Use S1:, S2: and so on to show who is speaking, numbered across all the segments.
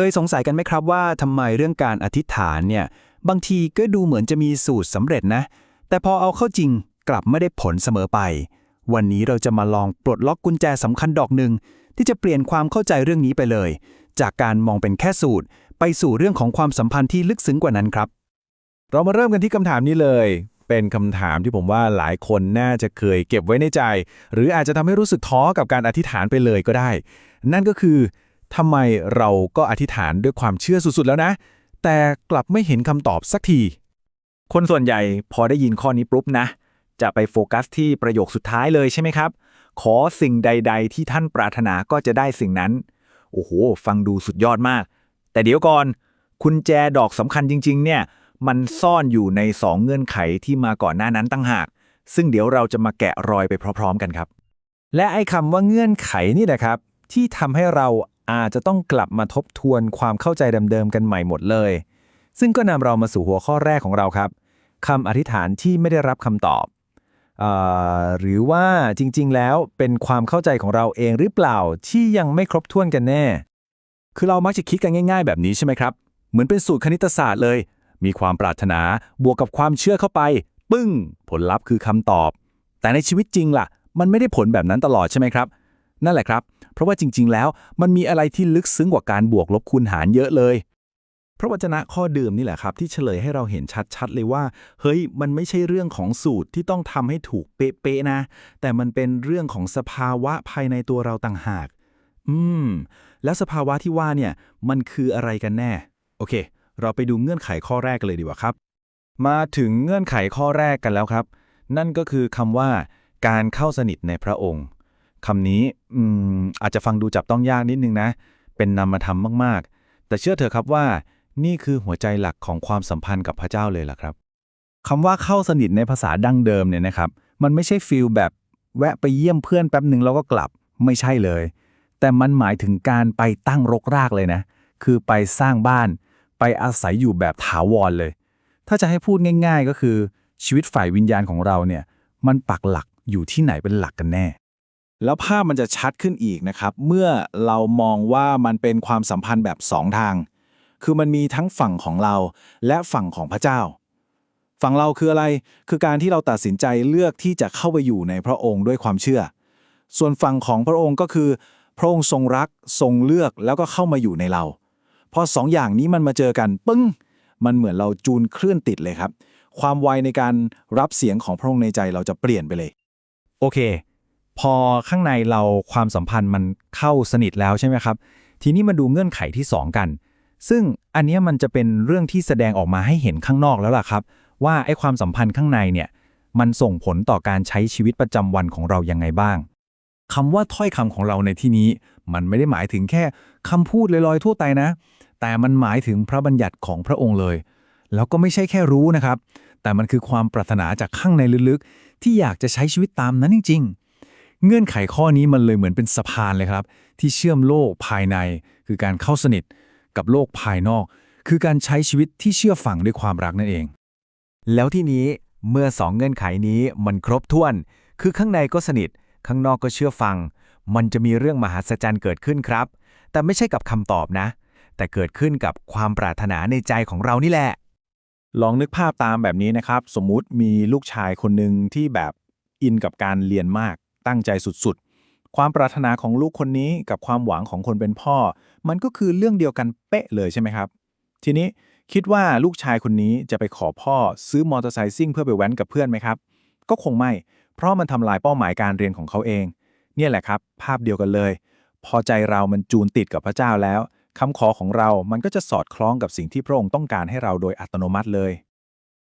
S1: เคยสงสัยกันไหมครับว่าทำไมเรื่องการอธิษฐานเนี่ยบางทีก็ดูเหมือนจะมีสูตรสำเร็จนะ แต่พอเอาเข้าจริงกลับไม่ได้ผลเสมอไป วันนี้เราจะมาลองปลดล็อกกุญแจสำคัญดอกหนึ่งที่จะเปลี่ยนความเข้าใจเรื่องนี้ไปเลย จากการมองเป็นแค่สูตร ไปสู่เรื่องของความสัมพันธ์ที่ลึกซึ้งกว่านั้นครับ
S2: เรามาเริ่มกันที่คำถามนี้เลย เป็นคำถามที่ผมว่าหลายคนน่าจะเคยเก็บไว้ในใจ หรืออาจจะทำให้รู้สึกท้อกับการอธิษฐานไปเลยก็ได้ นั่นก็คือ ทำไมเราก็อธิษฐานด้วยความเชื่อสุดๆแล้วนะ แต่กลับไม่เห็นคำตอบสักที
S3: คนส่วนใหญ่พอได้ยินข้อนี้ปุ๊บนะ จะไปโฟกัสที่ประโยคสุดท้ายเลยใช่ไหมครับ ขอสิ่งใด ๆ ที่ท่านปรารถนาก็จะได้สิ่งนั้น โอ้โห ฟังดูสุดยอดมาก แต่เดี๋ยวก่อน คุณแจดอกสำคัญจริง ๆ เนี่ย มันซ่อนอยู่ในสองเงื่อนไขที่มาก่อนหน้านั้นตั้งหาก ซึ่งเดี๋ยวเราจะมาแกะรอยไปพร้อม ๆ กันครับ
S2: และไอ้คำว่าเงื่อนไขนี่แหละครับ ที่ทำให้เรา อาจจะต้องกลับมาทบทวนความเข้าใจเดิมๆกันใหม่หมดเลย ซึ่งก็นำเรามาสู่หัวข้อแรกของเราครับคำอธิษฐานที่ไม่ได้รับคำตอบออหรือว่าจริงๆ แล้วเป็นความเข้าใจของเราเองหรือเปล่าที่ยังไม่ครบถ้วนกันแน่
S1: คือเรามักจะคิดกันง่าย ๆ แบบนี้ใช่ไหมครับ เหมือนเป็นสูตรคณิตศาสตร์เลย มีความปรารถนาบวกกับความเชื่อเข้าไป ปึ้ง ผลลัพธ์คือคำตอบ แต่ในชีวิตจริงล่ะ มันไม่ได้ผลแบบนั้นตลอดใช่ไหมครับ นั่นแหละครับ เพราะว่าจริง ๆ แล้วมันมีอะไรที่ลึกซึ้งกว่าการบวกลบคูณหารเยอะเลย
S4: พระวจนะข้อเดิมนี่แหละครับ ที่เฉลยให้เราเห็นชัดๆเลยว่า เฮ้ยมันไม่ใช่เรื่องของสูตรที่ต้องทำให้ถูกเป๊ะๆนะ แต่มันเป็นเรื่องของสภาวะภายในตัวเราต่างหาก อืม แล้วสภาวะที่ว่าเนี่ยมันคืออะไรกันแน่ โอเค เราไปดูเงื่อนไขข้อแรกกันเลยดีกว่าครับ
S2: มาถึงเงื่อนไขข้อแรกกันแล้วครับ นั่นก็คือคำว่า การเข้าสนิทในพระองค์ คำนี้อืมอาจจะฟังดูจับต้องยากนิดนึงนะ เป็นนามธรรมมากๆ แต่เชื่อเถอะครับว่า นี่คือหัวใจหลักของความสัมพันธ์กับพระเจ้าเลยล่ะครับคำว่าเข้าสนิทในภาษาดั้งเดิมเนี่ยนะครับ มันไม่ใช่ฟีลแบบแวะไปเยี่ยมเพื่อนแป๊บหนึ่งแล้วก็กลับไม่ใช่เลย แต่มันหมายถึงการไปตั้งรกรากเลยนะ คือไปสร้างบ้าน ไปอาศัยอยู่แบบถาวรเลย ถ้าจะให้พูดง่าย ๆ ก็คือชีวิตฝ่ายวิญญาณของเราเนี่ย มันปักหลักอยู่ที่ไหนเป็นหลักกันแน่
S4: แล้วภาพมันจะชัดขึ้นอีกนะครับ เมื่อเรามองว่ามันเป็นความสัมพันธ์แบบสองทาง คือมันมีทั้งฝั่งของเราและฝั่งของพระเจ้า ฝั่งเราคืออะไร คือการที่เราตัดสินใจเลือกที่จะเข้าไปอยู่ในพระองค์ด้วยความเชื่อ ส่วนฝั่งของพระองค์ก็คือ พระองค์ทรงรักทรงเลือกแล้วก็เข้ามาอยู่ในเรา พอสองอย่างนี้มันมาเจอกันปึ้ง มันเหมือนเราจูนเคลื่อนติดเลยครับ ความไวในการรับเสียงของพระองค์ในใจเราจะเปลี่ยนไปเลย
S2: โอเค พอข้างในเราความสัมพันธ์มันเข้าสนิทแล้วใช่ไหมครับ ทีนี้มาดูเงื่อนไขที่ 2 กัน ซึ่งอันนี้มันจะเป็นเรื่องที่แสดงออกมาให้เห็นข้างนอกแล้วล่ะครับ ว่าไอ้ความสัมพันธ์ข้างในเนี่ยมันส่งผลต่อการใช้ชีวิตประจำวันของเรายังไงบ้างคำว่าถ้อยคำของเราในที่นี้ มันไม่ได้หมายถึงแค่คำพูดลอยๆทั่วไปนะ แต่มันหมายถึงพระบัญญัติของพระองค์เลย แล้วก็ไม่ใช่แค่รู้นะครับ แต่มันคือความปรารถนาจากข้างในลึกๆ ที่อยากจะใช้ชีวิตตามนั้นจริง ๆ เงื่อนไขข้อนี้มันเลยเหมือนเป็นสะพานเลยครับ ที่เชื่อมโลกภายใน คือการเข้าสนิทกับโลกภายนอก คือการใช้ชีวิตที่เชื่อฝังด้วยความรักนั่นเอง
S3: แล้วที่นี้เมื่อสองเงื่อนไขนี้มันครบถ้วน คือข้างในก็สนิท ข้างนอกก็เชื่อฟัง มันจะมีเรื่องมหัศจรรย์เกิดขึ้นครับ แต่ไม่ใช่กับคำตอบนะ แต่เกิดขึ้นกับความปรารถนาในใจของเรานี่แหละ
S4: ลองนึกภาพตามแบบนี้นะครับ สมมุติมีลูกชายคนหนึ่งที่แบบอินกับการเรียนมาก ตั้งใจสุดๆ ความปรารถนาของลูกคนนี้กับความหวังของคนเป็นพ่อ มันก็คือเรื่องเดียวกันเป๊ะเลยใช่ไหมครับ ทีนี้คิดว่าลูกชายคนนี้จะไปขอพ่อซื้อมอเตอร์ไซค์ซิ่งเพื่อไปแว้นกับเพื่อนไหมครับ ก็คงไม่ เพราะมันทำลายเป้าหมายการเรียนของเขาเอง เนี่ยแหละครับ ภาพเดียวกันเลย พอใจเรามันจูนติดกับพระเจ้าแล้วคำขอของเรามันก็จะสอดคล้องกับสิ่งที่พระองค์ต้องการให้เราโดยอัตโนมัติเลย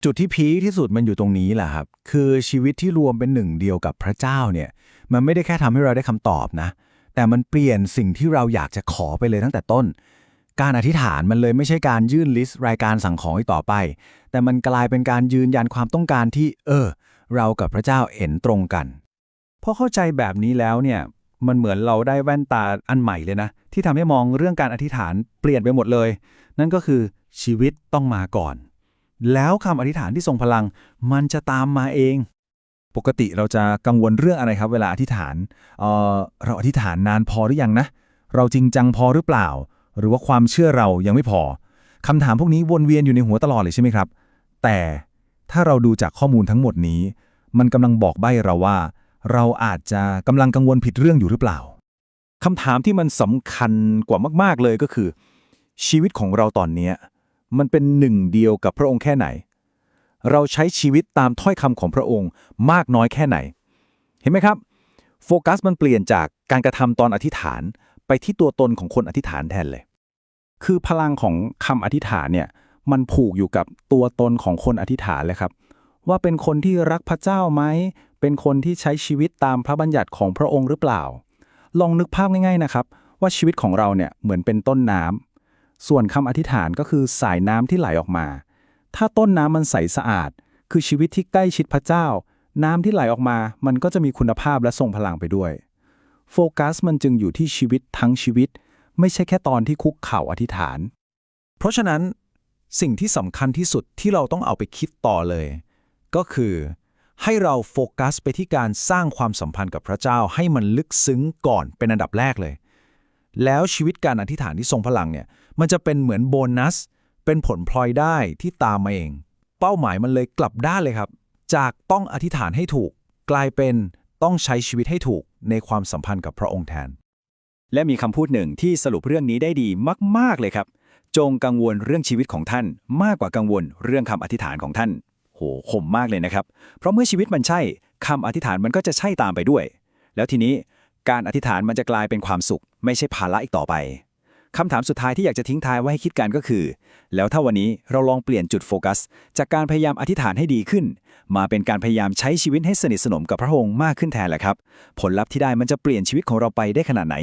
S2: จุดที่พีคที่สุดมันอยู่ตรงนี้แหละครับ คือชีวิตที่รวมเป็นหนึ่งเดียวกับพระเจ้าเนี่ย มันไม่ได้แค่ทำให้เราได้คำตอบนะ แต่มันเปลี่ยนสิ่งที่เราอยากจะขอไปเลยตั้งแต่ต้น การอธิษฐานมันเลยไม่ใช่การยื่นลิสต์รายการสั่งของอีกต่อไป แต่มันกลายเป็นการยืนยันความต้องการที่ เออ เรากับพระเจ้าเห็นตรงกันพอเข้าใจแบบนี้แล้วเนี่ยมันเหมือนเราได้แว่นตาอันใหม่เลยนะ ที่ทำให้มองเรื่องการอธิษฐานเปลี่ยนไปหมดเลย นั่นก็คือชีวิตต้องมาก่อน แล้วคำอธิษฐานที่ทรงพลัง มันจะตามมาเอง ปกติเราจะกังวลเรื่องอะไรครับ เวลาอธิษฐานเออเราอธิษฐานนานพอหรือยังนะ เราจริงจังพอหรือเปล่า หรือว่าความเชื่อเรายังไม่พอคำถามพวกนี้วนเวียนอยู่ในหัวตลอดเลยใช่ไหมครับ แต่ถ้าเราดูจากข้อมูลทั้งหมดนี้ มันกำลังบอกใบ้เราว่า เราอาจจะกำลังกังวลผิดเรื่องอยู่หรือเปล่า
S4: คำถามที่มันสำคัญกว่ามาก ๆเลยก็คือ ชีวิตของเราตอนเนี้ มันเป็นหนึ่งเดียวกับพระองค์แค่ไหน เราใช้ชีวิตตามถ้อยคำของพระองค์มากน้อยแค่ไหน เห็นไหมครับ โฟกัสมันเปลี่ยนจากการกระทำตอนอธิษฐานไปที่ตัวตนของคนอธิษฐานแทนเลย
S3: คือพลังของคำอธิษฐานเนี่ยมันผูกอยู่กับตัวตนของคนอธิษฐานเลยครับ ว่าเป็นคนที่รักพระเจ้าไหม เป็นคนที่ใช้ชีวิตตามพระบัญญัติของพระองค์หรือเปล่า ลองนึกภาพง่าย ๆนะครับ ว่าชีวิตของเราเนี่ยเหมือนเป็นต้นน้ำ ส่วนคำอธิษฐานก็คือสายน้ำที่ไหลออกมา ถ้าต้นน้ำมันใสสะอาด คือชีวิตที่ใกล้ชิดพระเจ้า น้ำที่ไหลออกมา มันก็จะมีคุณภาพและทรงพลังไปด้วย โฟกัสมันจึงอยู่ที่ชีวิตทั้งชีวิต ไม่ใช่แค่ตอนที่คุกเข่าอธิษฐาน
S2: เพราะฉะนั้น สิ่งที่สำคัญที่สุดที่เราต้องเอาไปคิดต่อเลย ก็คือ ให้เราโฟกัสไปที่การสร้างความสัมพันธ์กับพระเจ้าให้มันลึกซึ้งก่อนเป็นอันดับแรกเลย แล้วชีวิตการอธิษฐานที่ทรงพลังเนี่ยมันจะเป็นเหมือนโบนัส เป็นผลพลอยได้ที่ตามมาเอง เป้าหมายมันเลยกลับด้านเลยครับ จากต้องอธิษฐานให้ถูก กลายเป็นต้องใช้ชีวิตให้ถูกในความสัมพันธ์กับพระองค์แทน
S5: และมีคำพูดหนึ่งที่สรุปเรื่องนี้ได้ดีมาก ๆ เลยครับ จงกังวลเรื่องชีวิตของท่าน มากกว่ากังวลเรื่องคำอธิษฐานของท่าน โหคมมากเลยนะครับ เพราะเมื่อชีวิตมันใช่คำอธิษฐานมันก็จะใช่ตามไปด้วย แล้วทีนี้ การอธิษฐานมันจะกลายเป็นความสุข ไม่ใช่ภาระอีกต่อไปคำถามสุดท้ายที่อยากจะทิ้งท้ายไว้ให้คิดกันก็คือ แล้วถ้าวันนี้เราลองเปลี่ยนจุดโฟกัส จากการพยายามอธิษฐานให้ดีขึ้น มาเป็นการพยายามใช้ชีวิตให้สนิทสนมกับพระองค์มากขึ้นแทนแหละครับ ผลลัพธ์ที่ได้มันจะเปลี่ยนชีวิตของเราไปได้ขนาดไหน